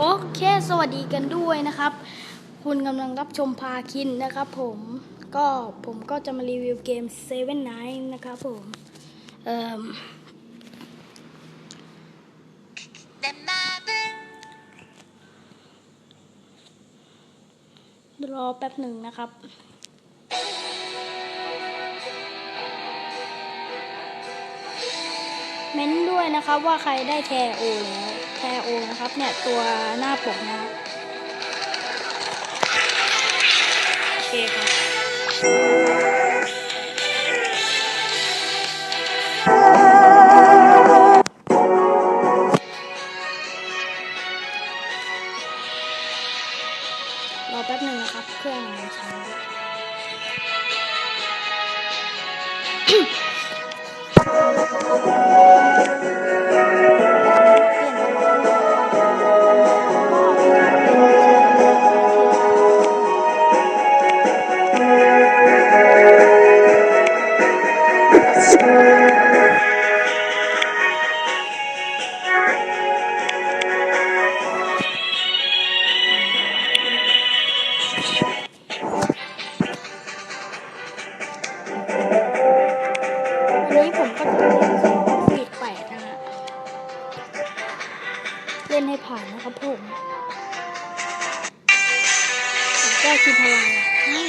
โอเค สวัสดีกันด้วยนะครับ คุณกำลังรับชมพาคินนะครับผมก็ผมก็จะมารีวิวเกม Seven Night นะครับผมเอ่อรอแป๊บหนึ่งนะครับเม้นด้วยนะครับว่าใครได้แคโอแล้ว แคโอนะครับ เนี่ย ตัวหน้าปกนะโอเคครับรอแป๊บหนึ่งนะครับ เครื่องมันช้า วันนี้ผมก็จะเล่นสองฟีดแปดนะฮะเล่นให้ผ่านนะครับผมผมแก้คิดพลังให้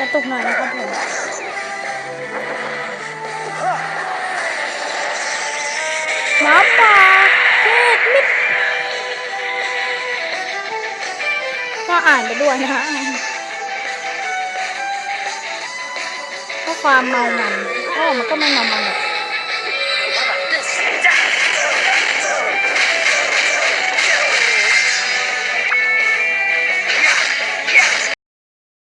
กระตุกหน่อยนะครับผมหมาป่าเทศมิดก็อ่านไปด้วยนะฮะก็ความเมามันก็มันก็ไม่เมามันหรอก